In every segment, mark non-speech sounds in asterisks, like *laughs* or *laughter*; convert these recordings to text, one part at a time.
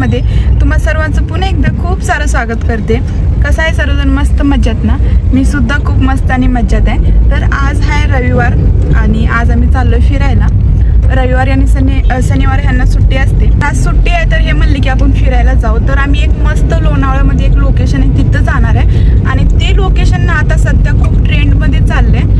मध्ये ब्लॉग्समध्ये तुम्हा सर्वांचं पुन्हा एकदा खूप सारं स्वागत करते. कसं आहे सर्वजण? मस्त मज्जात ना? मी सुद्धा खूप मस्त आणि मज्जात आहे. तर आज आहे रविवार आणि आज आम्ही चाललो फिरायला. रविवारी आणि शनि शनिवार शनिवारी ह्यांना सुट्टी असते. आज सुट्टी आहे तर हे म्हणले की आपण फिरायला जाऊ. तर आम्ही एक मस्त लोणावळ्यामध्ये एक लोकेशन आहे तिथं जाणार आहे. आणि ते लोकेशन ना आता सध्या खूप ट्रेंडमध्ये चाललं आहे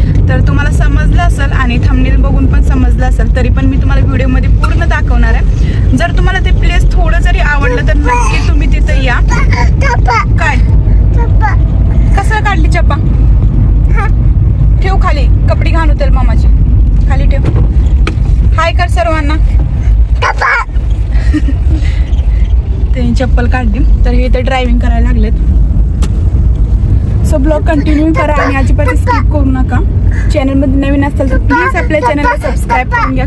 आणि थंबनेल बघून पण समजलं असेल तरी पण मी तुम्हाला व्हिडिओमध्ये पूर्ण दाखवणार आहे. जर तुम्हाला ते प्लेस थोडं जरी आवडलं तर नक्की तुम्ही तिथं या. काय? कसं काढली चप्पा? ठेव खाली कपडे घाण होतील मामाची. खाली ठेव. हाय कर सर्वांना. त्यांनी चप्पल काढली तर हे इथे ड्रायव्हिंग करायला लागलेत. सो ब्लॉग कंटिन्यू करा आणि अजिबात स्किप करू नका. चॅनलमध्ये नवीन असाल तर प्लीज आपल्या चॅनलला सबस्क्राईब करून घ्या.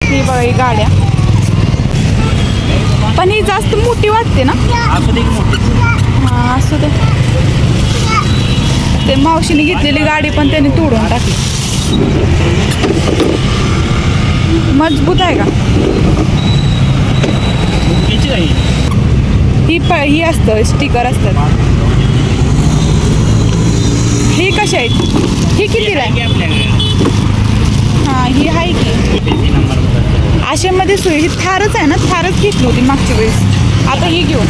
ही बघा ही गाड्या. पण ही जास्त मोठी वाटते ना? हा असू दे. ते मावशीने घेतलेली गाडी पण त्याने तोडून टाकली. मजबूत आहे का? ही प ही असतं स्टिकर असतात. ही कशी आहेत? ही कितीला आहे हा ही आहे की? आशेमध्ये सोयी ही थारच आहे ना? थारच घेतली होती मागच्या वेळेस. आता ही घेऊ.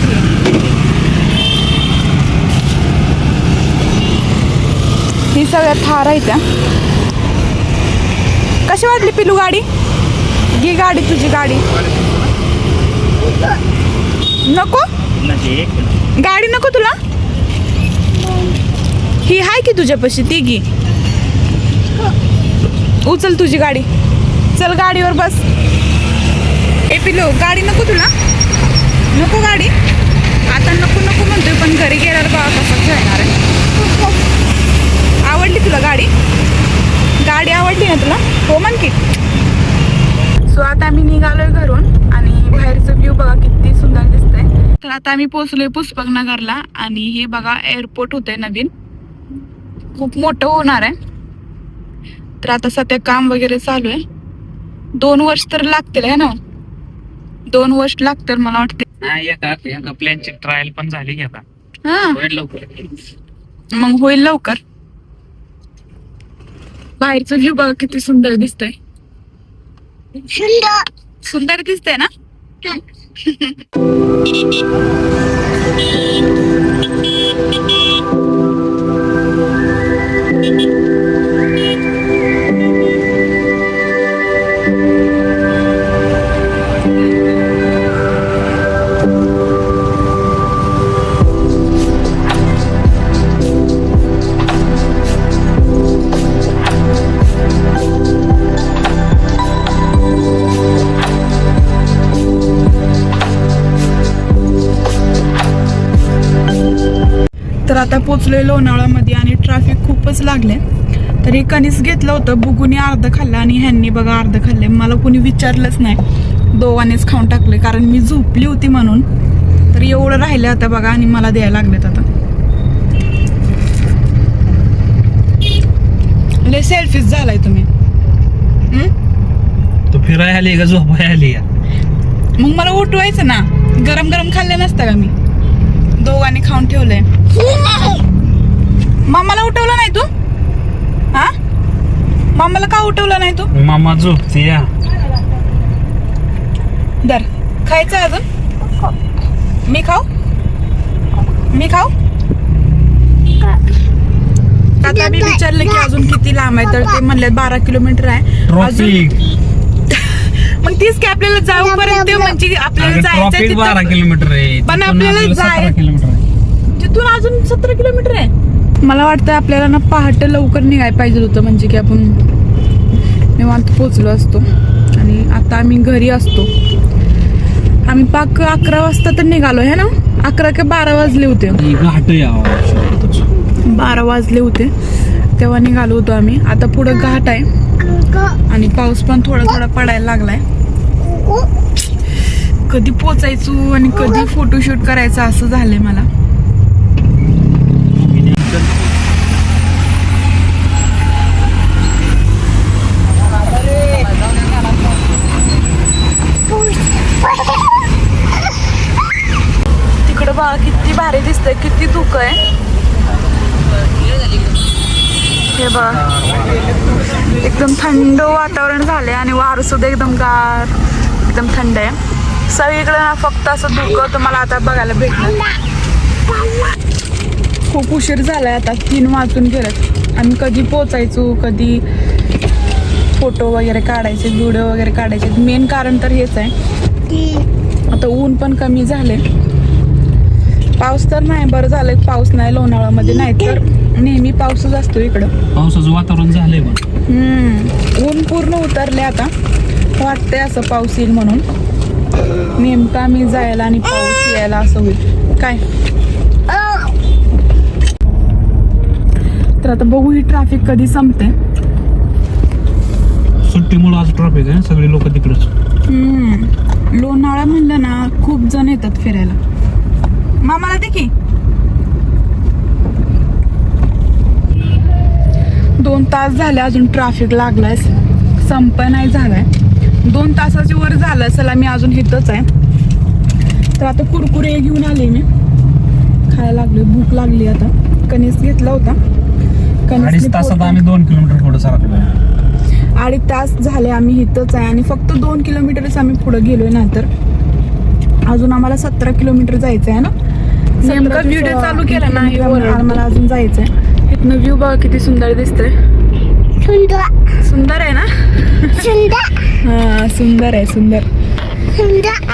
ही सगळ्या थार आहेत त्या कशी वाटली पिलू गाडी? घे गाडी तुझी गाडी. नको? गाडी नको तुला? ही आहे की तुझ्यापाशी? ती घे उचल तुझी गाडी. चल गाडीवर बस. ए पिलो गाडी नको तुला. नको गाडी. आता नको नको म्हणतोय पण घरी गेल्यावर बाबा कसं खेळणार आहे. आवडली तुला गाडी? गाडी आवडली ना तुला? हो म्हण की. सो आता आम्ही निघालोय घरून आणि बाहेरचं व्ह्यू बघा किती सुंदर दिसतंय. तर आता आम्ही पोहोचलोय पुष्पक नगरला आणि हे बघा एअरपोर्ट होतंय नवीन. खूप मोठं होणार आहे. तर आता सध्या काम वगैरे चालू आहे. दोन वर्ष तर लागतील आहे ना? दोन वर्ष लागतील मला वाटते. नाही एका एका प्लॅनची ट्रायल पण झाली की आता. हा. होईल लवकर. मग होईल लवकर. बाहेरचं व्ह्यू बघा किती सुंदर दिसतंय. सुंदर. दिसतंय ना? *laughs* तर आता पोचलोय लोणावळ्यामध्ये आणि ट्रॅफिक खूपच लागले. तर हे कणीस घेतलं होतं बुगुनी अर्ध खाल्लं आणि ह्यांनी बघा अर्ध खाल्ले. मला कोणी विचारलंच नाही. दोघांनीच खाऊन टाकले कारण मी झोपली होती म्हणून. तर एवढं राहिलं आता बघा आणि मला द्यायला लागलेत आता. लय सेल्फीज झालाय तुम्ही. हम्म? तू फिरायला आली का झोपाय आली का मग मला उठवायचं ना. गरम गरम खाल्ले नसतं का मी? दोघांनी खाऊन ठेवलंय. मामाला उठवलं नाही तू? हा? मामाला का उठवलं नाही तू? मामा झोपते या. दर. खायचं अजून? मी खाऊ? मी खाऊ? आता मी विचारलं की अजून किती लांब आहे तर ते म्हणले बारा किलोमीटर आहे. अजून ट्रॉफिक *laughs* मग तीच की आपल्याला जाऊपर्यंत म्हणजे आपल्याला जायचं ट्रॉफिक बारा तिथं- किलोमीटर आहे पण तिथून आपल्याला आपल्याला जाय- सतरा किलोमीटर आहे. तिथून अजून सतरा किलोमीटर आहे. मला वाटतं आपल्याला ना पहाटे लवकर निघायला पाहिजे होतं. म्हणजे की आपण निवांत पोचलो असतो. आणि आता आम्ही घरी असतो. आम्ही पाक अकरा वाजता तर निघालो है ना? अकरा का बारा वाजले होते. बारा वाजले होते. तेव्हा निघालो होतो आम्ही. आता पुढं घाट आहे. आणि पाऊस पण थोडा थोडा पडायला लागलाय. कधी पोचायचो आणि कधी फोटोशूट करायचं असं झालंय मला भारी दिसतंय किती धुकं आहे हे बघ. एकदम थंड वातावरण झालंय आणि वारं सुद्धा एकदम गार एकदम थंड आहे. सगळीकडे ना फक्त असं धुकं तुम्हाला आता बघायला भेटणार. खूप उशीर झालाय आता तीन वाजून गेलं आम्ही कधी पोचायचो कधी फोटो वगैरे काढायचे व्हिडिओ वगैरे काढायचे. मेन कारण तर हेच आहे. आता ऊन पण कमी झाले पाऊस तर नाही बरं झालं पाऊस नाही लोणावळामध्ये नाही तर नेहमी पाऊसच असतो इकडं. पावसाचं वातावरण झालंय पण हम्म. ऊन पूर्ण उतरले आता. वाटतंय असं पाऊस येईल म्हणून. नेमका मी जायला आणि पाऊस यायला असं होईल. काय? तर आता बघू ही ट्रॅफिक कधी संपते सुट्टीमुळे आज ट्रॉफिक आहे सगळे लोक तिकडेच. हम्म. लोणावळा म्हणलं ना खूप जण येतात फिरायला. मामाला दे की. दोन तास झाले अजून ट्रॅफिक लागलाय. संप नाही झालाय. दोन तासाची वर झालं असेल आम्ही अजून इथंच आहे. तर आता कुरकुरे घेऊन आले मी. खायला लागले भूक लागली आता. कणीस घेतला होता. अडीच तासात आम्ही दोन किलोमीटर पुढे सरकलो अडीच तास झाले आम्ही इथंच आहे. आणि फक्त दोन किलोमीटरच आम्ही पुढे गेलोय ना तर अजून आम्हाला सतरा किलोमीटर जायचं आहे ना? नेमका व्हिडिओ चालू केला नाही आम्हाला अजून जायचंय. इथनं व्ह्यू बघा किती सुंदर दिसतंय. सुंदर. आहे ना? हा सुंदर आहे सुंदर.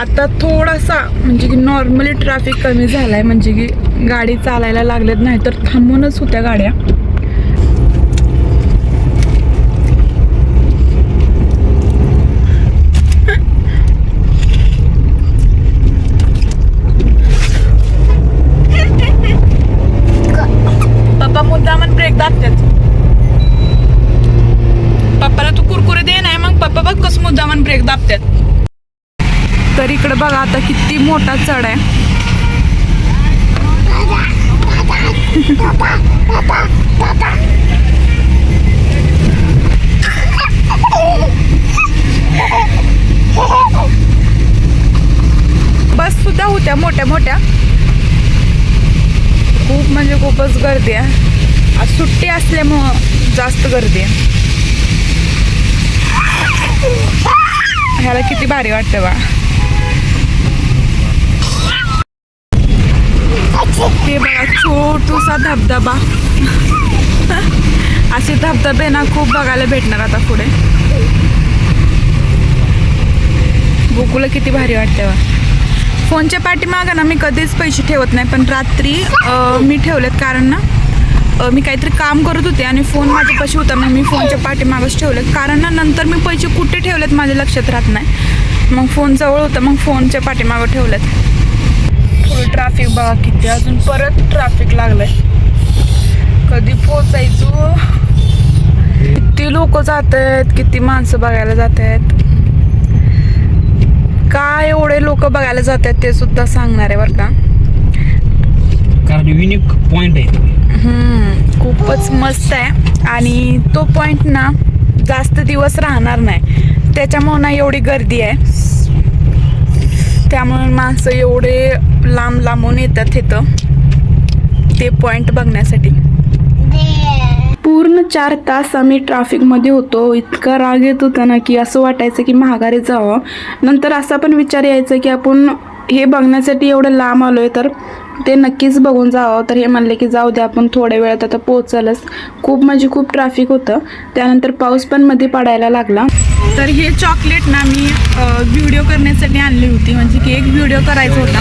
आता थोडासा म्हणजे की नॉर्मली ट्रॅफिक कमी झालाय म्हणजे की गाडी चालायला लागल्यात नाही तर थांबूनच होत्या गाड्या पप्पा मुद्दामन ब्रेक दाबतात पप्पाला तू कुरकुरे दे नाही मग पप्पा बघ कसं मुद्दामन ब्रेक दाबतात तर इकडे बघा आता किती मोठा चढ आहे. बस सुद्धा होत्या मोठ्या मोठ्या. खूप म्हणजे खूपच गर्दी आहे. आज सुट्टी असल्यामुळं जास्त गर्दी आहे. ह्याला किती भारी वाटतं बा. हे बघा छोटूसा धबधबा. *laughs* असे धबधबे ना खूप बघायला भेटणार आता पुढे. गोकुला किती भारी वाटते बा फोनच्या पाठीमागं ना मी कधीच पैसे ठेवत नाही पण रात्री मी ठेवलेत कारण ना मी काहीतरी काम करत होते आणि फोन माझ्यापाशी होता मग मी फोनच्या पाठीमागच ठेवलेत. कारण ना नंतर मी पैसे कुठे ठेवलेत माझ्या लक्षात राहत नाही. मग फोन जवळ होता मग फोनच्या पाठीमागं ठेवलेत. थोडं ट्रॅफिक बघा किती अजून परत ट्रॅफिक लागलंय. कधी पोचायचो किती लोक जात आहेत किती माणसं बघायला जात आहेत काय एवढे लोक बघायला जात आहेत ते सुद्धा सांगणार आहे बरं का. कारण युनिक पॉइंट आहे. हम्म, खूपच मस्त आहे. आणि तो पॉइंट ना जास्त दिवस राहणार नाही. त्याच्यामुळे ना एवढी गर्दी आहे. त्यामुळे माणसं एवढे लांब लांबून येतात इथं ते पॉइंट बघण्यासाठी. पूर्ण चार तास आम्ही ट्रॅफिकमध्ये होतो. इतका राग येत होता ना की असं वाटायचं की महागारी जावं. नंतर असा पण विचार यायचा की आपण हे बघण्यासाठी एवढं लांब आलोय तर ते नक्कीच बघून जावं. तर हे म्हणले की जाऊ दे आपण थोड्या वेळात आता पोहोचालच. खूप म्हणजे खूप ट्रॅफिक होतं. त्यानंतर पाऊस पण मध्ये पडायला लागला. तर हे चॉकलेट ना मी व्हिडिओ करण्यासाठी आणली होती. म्हणजे की एक व्हिडिओ करायचा होता.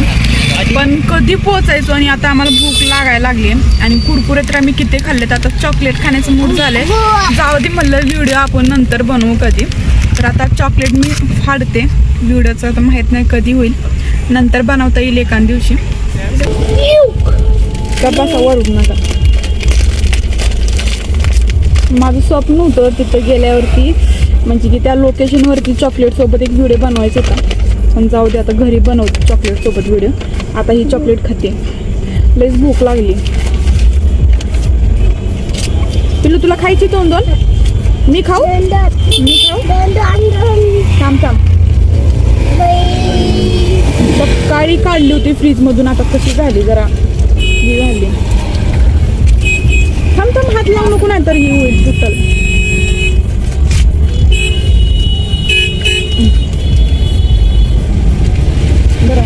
पण कधी पोचायचो आणि आता आम्हाला भूक लागायला लागली. आणि कुरकुरे तर आम्ही किती खाल्लेत. आता चॉकलेट खाण्याचं मूड झालंय. जाऊ दे म्हणलं व्हिडिओ आपण नंतर बनवू कधी. तर आता चॉकलेट मी फाडते. व्हिडिओचं आता माहीत नाही कधी होईल. नंतर बनवता येईल एका दिवशी. का बसा वरून नका माझं स्वप्न होतं तिथं गेल्यावरती. म्हणजे की त्या लोकेशनवरती चॉकलेटसोबत एक व्हिडिओ बनवायचा होता. पण जाऊ दे आता घरी बनवते चॉकलेटसोबत व्हिडिओ आता ही चॉकलेट खाते. लईच भूक लागली. पिल्लू तुला खायची दोन दोन मी खाऊ? मी खाऊ? थांब थांब. सकाळी काढली होती फ्रीजमधून. आता कशी झाली जरा? ही झाली. थांब थांब हात लावू नको नाही तर ही होईल तुटल बरं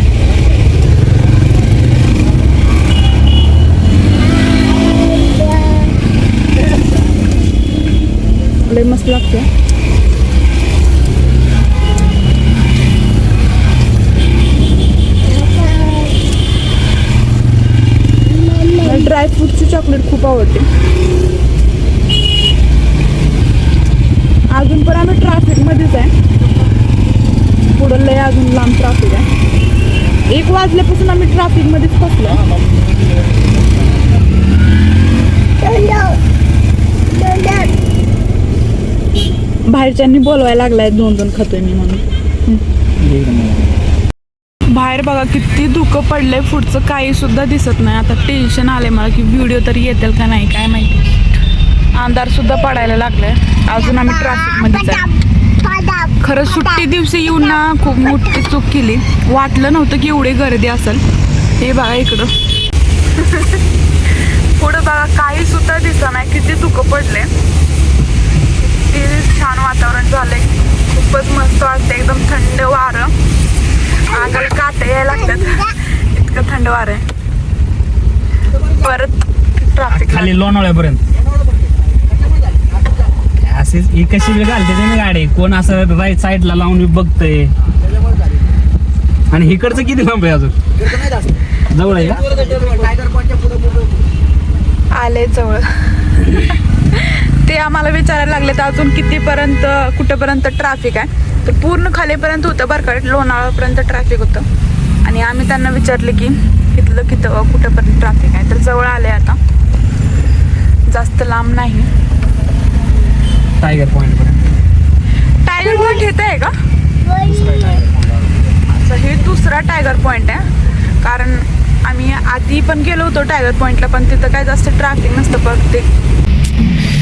लय मस्त ड्रायफ्रूटची चॉकलेट खूप आवडते. अजून पण आम्ही ट्रॅफिकमध्येच आहे. पुढं लय अजून लांब ट्रॅफिक आहे. एक वाजल्यापासून आम्ही ट्रॅफिकमध्येच फसलो. बाहेरच्यांनी बोलवायला लागलाय दोन दोन खातोय मी म्हणून. बाहेर बघा किती धुकं पडलंय पुढचं काही सुद्धा दिसत नाही. आता टेन्शन आलंय मला की व्हिडिओ तरी येतील का नाही काय माहिती. अंधार सुद्धा पडायला लागलाय. अजून आम्ही ट्रॅफिकमध्येच आहे खरं सुट्टी दिवशी येऊन ना खूप मोठी चूक केली. वाटलं नव्हतं की एवढी गर्दी असेल. हे बघा इकडं. पुढं बघा काही सुद्धा दिसत नाही. किती धुकं पडले किती छान वातावरण झालंय. खूपच मस्त वाटतं एकदम थंड वारं. अंगाला काटे यायला लागतात. इतकं थंड वारं आहे. परत ट्रॅफिक खाली लोणावळ्यापर्यंत. असेच एक कशी वेळ घालते गाडी. कोण असं राईट साईडला लावून बघतंय. आणि इकडचं किती लांब आहे अजून? जवळ आहे आले जवळ. ते आम्हाला विचारायला लागले तर अजून कितीपर्यंत कुठेपर्यंत ट्रॅफिक आहे. तर पूर्ण खालीपर्यंत होतं बरं का. लोणावळापर्यंत ट्रॅफिक होतं. आणि आम्ही त्यांना विचारले की इथलं किती कुठेपर्यंत ट्रॅफिक आहे. तर जवळ आले आता. जास्त लांब नाही. टायगर पॉईंट टायगर पॉईंट हेच आहे का? असं हे दुसरा टायगर पॉईंट आहे. कारण आम्ही आधी पण गेलो होतो टायगर पॉईंटला पण तिथं काय जास्त ट्रॅफिक नसतं. प्रत्येक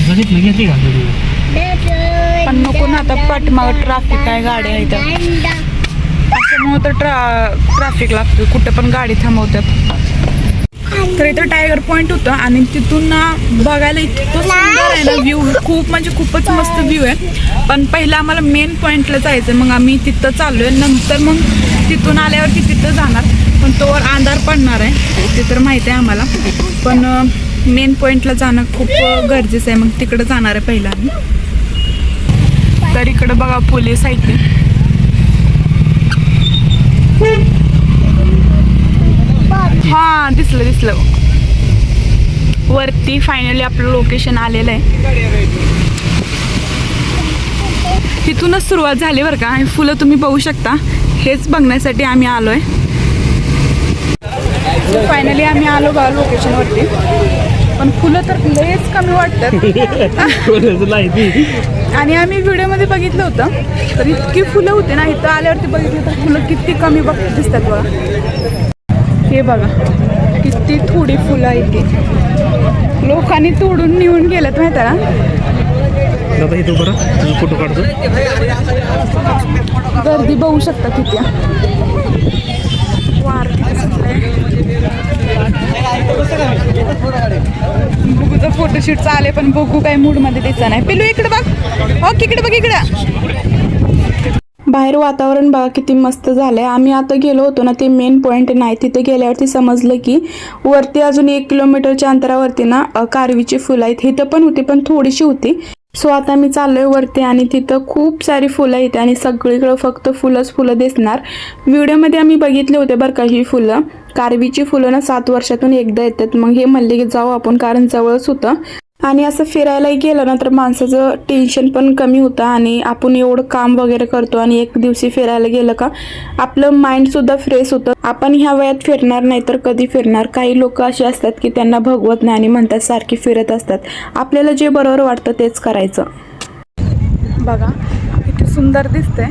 बघितलं घेते का तुझी पण नको ना आता पाठीमागं ट्रॅफिक आहे गाड्या आहेत. त्याच्यामुळं तर ट्रा ट्रॅफिक लागतो कुठं पण गाडी थांबवतात. तर इथं टायगर पॉईंट होतं आणि तिथून ना बघायला इतकं सुंदर आहे ना व्ह्यू खूप म्हणजे खूपच मस्त व्ह्यू आहे. पण पहिलं आम्हाला मेन पॉईंटला जायचं मग आम्ही तिथं चाललो आहे नंतर मग तिथून आल्यावरती तिथं जाणार. पण तोवर अंधार पडणार आहे. ते तर माहिती आहे आम्हाला. पण मेन पॉईंटला जाणं खूप गरजेचं आहे. मग तिकडं जाणार आहे पहिलं आम्ही. तर इकडं बघा पोलीस आहेत ते. हा दिसलं दिसलं. वरती फायनली आपलं लोकेशन आलेलं आहे. तिथूनच सुरुवात झाली बरं का. आणि फुलं तुम्ही बघू शकता. हेच बघण्यासाठी आम्ही आलो आहे फायनली आम्ही आलो बा लोकेशनवरती पण फुलं तर लयच कमी वाटतात. आणि आम्ही व्हिडिओमध्ये बघितलं होतं तर इतकी फुलं होती ना इथं आल्यावरती बघितलं तर फुलं किती कमी बघ दिसतात बघा. हे बघा किती थोडी फुलं आहेत लोकांनी तोडून नेऊन गेलेत माहिती आहे ना दादा इथं बरं तुझं फोटो काढतो. गर्दी बघू शकता किती वार किती सुटलंय. बघूचं फोटोशूट पण बघू काय मूडमध्ये दिसत नाही. पिलू इकडे बघ. हो इकडे बघ इकडे. बाहेर वातावरण बघा किती मस्त झालंय. आम्ही आता गेलो होतो ना ते मेन पॉईंट नाही तिथे गेल्यावरती समजलं की वरती अजून एक किलोमीटरच्या अंतरावरती ना कारवीची फुलं आहेत. इथं पण होती पण थोडीशी होती. सो आता मी चाललोय वरती आणि तिथं खूप सारी फुलं आहेत आणि सगळीकडं फक्त फुलंच फुलं दिसणार. व्हिडिओमध्ये आम्ही बघितले होते बरं का ही फुलं. कारवीची फुलं ना सात वर्षातून एकदा येतात. मग हे म्हणले की जाऊ आपण कारण जवळच होतं. आणि असं फिरायलाही गेलं ना तर माणसाचं टेन्शन पण कमी होतं आणि आपण एवढं काम वगैरे करतो आणि एक दिवशी फिरायला गेलं का आपलं माइंडसुद्धा फ्रेश होतं. आपण ह्या वयात फिरणार नाही तर कधी फिरणार? काही लोक असे असतात की त्यांना भगवत नाही आणि म्हणतात सारखी फिरत असतात. आपल्याला जे बरोबर वाटतं तेच करायचं. बघा किती सुंदर दिसतंय.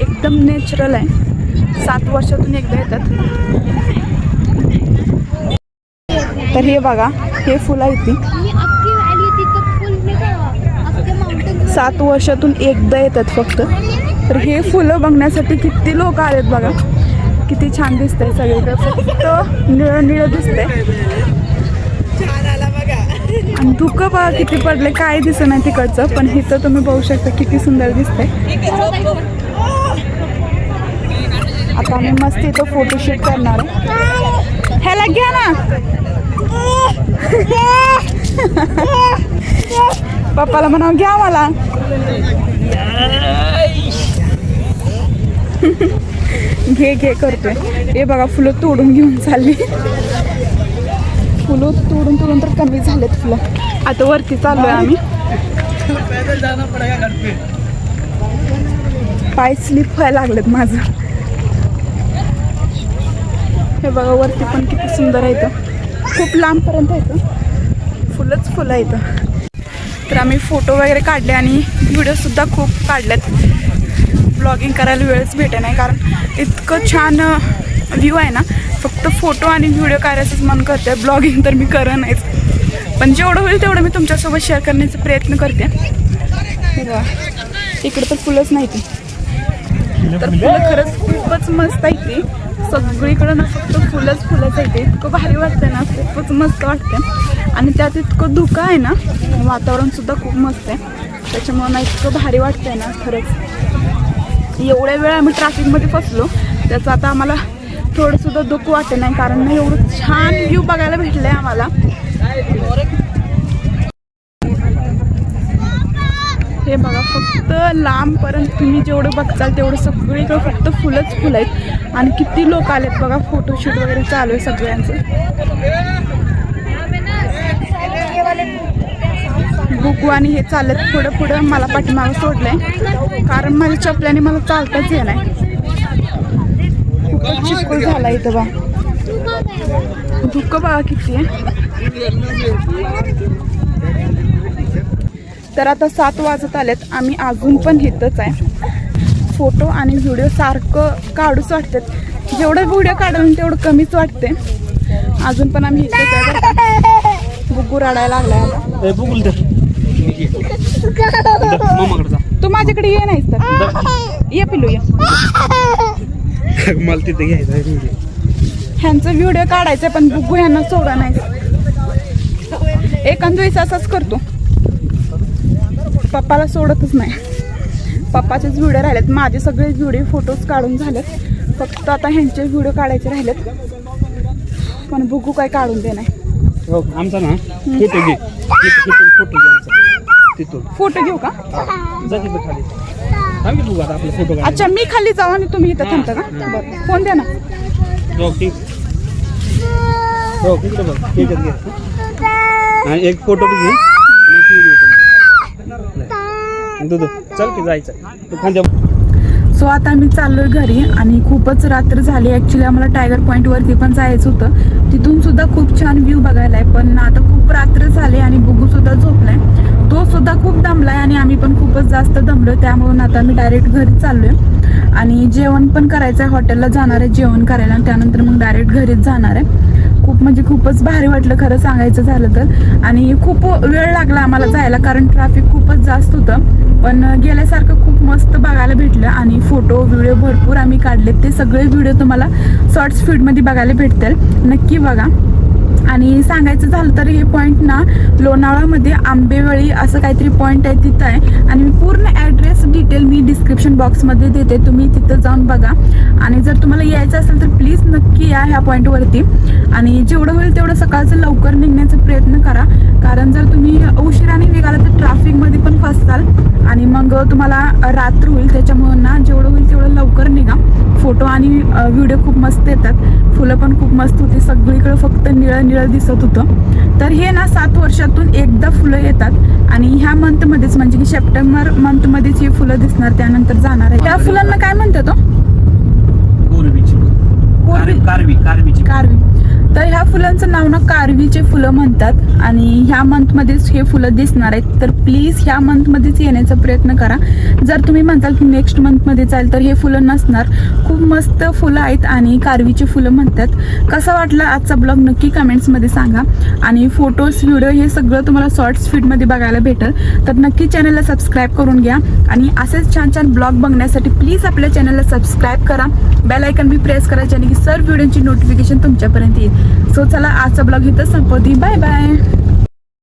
एकदम नॅचरल आहे. सात वर्षातून एकदा येतात. तर हे बघा हे फुलं आहेत ती मी अख्खी व्हॅली तिथं फुल नाही का अख्खे माउंटेन सात वर्षातून एकदा येतात फक्त. तर हे फुलं बघण्यासाठी किती लोक आलेत बघा. किती छान दिसतंय सगळीकडे. फक्त निळं निळं दिसतंय. आणि धुकं बघा किती पडले. काय दिसत नाही तिकडचं पण इथं तुम्ही बघू शकता किती सुंदर दिसतंय. आता आम्ही मस्त इथं फोटोशूट करणार ह्याला घ्या ना. पप्पाला म्हणा घ्या मला. *laughs* घे घे करतोय. हे बघा फुलं तोडून घेऊन चालली. फुलं तोडून तोडून तर कमी झालेत फुलं. आता वरती चाललोय आम्ही. पाय स्लिप व्हायला लागलेत माझं. हे बघा वरती पण किती सुंदर आहे. खूप लांबपर्यंत येतं फुलंच फुलं येतं तर आम्ही फोटो वगैरे काढले आणि व्हिडिओसुद्धा खूप काढलेत. ब्लॉगिंग करायला वेळच भेटे नाही कारण इतकं छान व्ह्यू आहे ना. फक्त फोटो आणि व्हिडिओ करायचंच मन करते ब्लॉगिंग तर मी करत नाहीच. पण जेवढं होईल तेवढं मी तुमच्यासोबत शेअर करण्याचा प्रयत्न करते. हे इकडे तर फुलंच नाही ती तर फुलं खरंच खूपच मस्त आहे ती. सगळीकडं ना फक्त फुलंच फुलंच आहे ते इतकं भारी वाटतं ना खूपच मस्त वाटतं आणि त्यात इतकं धुकं आहे ना वातावरणसुद्धा खूप मस्त आहे. त्याच्यामुळं ना इतकं भारी वाटतंय ना खरंच. एवढ्या वेळ आम्ही ट्रॅफिकमध्ये फसलो त्याचं आता आम्हाला थोडंसुद्धा दुःख वाटत नाही कारण ना एवढं छान व्ह्यू बघायला भेटलं आहे आम्हाला. हे बघा फक्त लांबपर्यंत तुम्ही जेवढं बघचाल तेवढं सगळीकडे फक्त फुलंच फुलं आहेत. आणि किती लोक आलेत बघा फोटोशूट वगैरे चालू आहे सगळ्यांचं. बुकू आणि हे चालत पुढं पुढं मला पाठीमागं सोडलंय. कारण माझ्या चपल्याने मला चालताच येणार खूपच चिपकूल झाला इथं बा धुकं बघा किती आहे. तर आता सात वाजत आलेत. आम्ही अजून पण इथंच आहे. फोटो आणि व्हिडिओ सारखं काढूच वाटतात. जेवढं व्हिडिओ काढून तेवढं कमीच वाटते. अजून पण आम्ही इथंच आहे. बुगू रडायला लागलाय तू माझ्याकडे ये नाहीस तर. ये पिलू ये. मला तिथे घ्यायचं ह्यांचा व्हिडिओ काढायचा पण बुगू ह्यांना सोडा नाही एखाद वेळेस असाच करतो. पप्पाला सोडतच नाही. पप्पाचेच व्हिडिओ राहिलेत. माझे सगळे व्हिडिओ फोटोज काढून झालेत. फक्त आता ह्यांचे व्हिडिओ काढायचे राहिलेत. पण बुगू काय काढून दे नाही हो आमचा ना. फोटो घे. फोटो घे आमचा. तिथून फोटो घेऊ का खाली आता आपला फोटो अच्छा मी खाली जाऊ आणि तुम्ही इथं थांबता का? फोन द्या ना. हो ठीक. हो बघ. एक फोटो घे आणि एक व्हिडिओ पण घे दूध चल की जायचं खांद्या सो आता आम्ही चाललोय घरी आणि खूपच रात्र झाली. ॲक्च्युली आम्हाला टायगर पॉईंटवरती पण जायचं होतं. तिथून सुद्धा खूप छान व्ह्यू बघायला आहे. पण आता खूप रात्र झाली आणि बुगू सुद्धा झोपलाय तो सुद्धा खूप दमलाय आणि आम्ही पण खूपच जास्त दमलोय. त्यामुळं आता आम्ही डायरेक्ट घरी चाललोय. आणि जेवण पण करायचं आहे हॉटेलला जाणार आहे जेवण करायला. आणि त्यानंतर मग डायरेक्ट घरीच जाणार आहे. खूप म्हणजे खूपच भारी वाटलं खरं सांगायचं झालं तर. आणि खूप वेळ लागला आम्हाला जायला कारण ट्रॅफिक खूपच जास्त होतं. पण गेल्यासारखं खूप मस्त बघायला भेटलं आणि फोटो व्हिडिओ भरपूर आम्ही काढले ते सगळे व्हिडिओ तुम्हाला शॉर्ट्स फीडमध्ये बघायला भेटतील. नक्की बघा. आणि सांगायचं झालं तर हे पॉईंट ना लोणावळामध्ये आंबेवळी असं काहीतरी पॉईंट आहे तिथं आहे. आणि मी पूर्ण ॲड्रेस डिटेल मी डिस्क्रिप्शन बॉक्समध्ये देते. तुम्ही तिथं जाऊन बघा. आणि जर तुम्हाला यायचं असेल तर प्लीज नक्की या ह्या पॉईंटवरती आणि जेवढं होईल तेवढं सकाळचं लवकर निघण्याचा प्रयत्न करा. कारण जर तुम्ही उशिराने निघाला तर ट्रॅफिकमध्ये पण फसताल आणि मग तुम्हाला रात्र होईल. त्याच्यामुळं ना जेवढं होईल तेवढं लवकर निघा. फोटो आणि व्हिडिओ खूप मस्त येतात. फुलं पण खूप मस्त होती. सगळीकडे फक्त निळं निळं दिसत होतं. तर हे ना सात वर्षातून एकदा फुलं येतात आणि ह्या मंथमध्येच म्हणजे की सप्टेंबर मंथमध्येच ही फुलं दिसणार त्यानंतर जाणार आहे. त्या फुलांना काय म्हणतात हो तो कोरबीची कोरबी कारवी कारवीची कारवी तर ह्या फुलांचं नाव ना कारवीचे फुलं म्हणतात आणि ह्या मंथमध्येच हे फुलं दिसणार आहेत. तर प्लीज ह्या मंथमध्येच येण्याचा प्रयत्न करा. जर तुम्ही म्हणताल की नेक्स्ट मंथमध्ये चालेल तर हे फुलं नसणार. खूप मस्त फुलं आहेत आणि कारवीचे फुलं म्हणतात. कसा वाटला आजचा ब्लॉग नक्की कमेंट्समध्ये सांगा. आणि फोटोज व्हिडिओ हे सगळं तुम्हाला शॉर्ट्स फीडमध्ये बघायला भेटेल. तर नक्की चॅनलला सबस्क्राईब करून घ्या. आणि असेच छान छान ब्लॉग बघण्यासाठी प्लीज आपल्या चॅनलला सबस्क्राईब करा. बेल आयकन बी प्रेस करा जेणे की सर्व व्हिडिओची नोटिफिकेशन तुमच्यापर्यंत येईल. सो चला आजचा ब्लॉग इथं संपवती. Bye bye.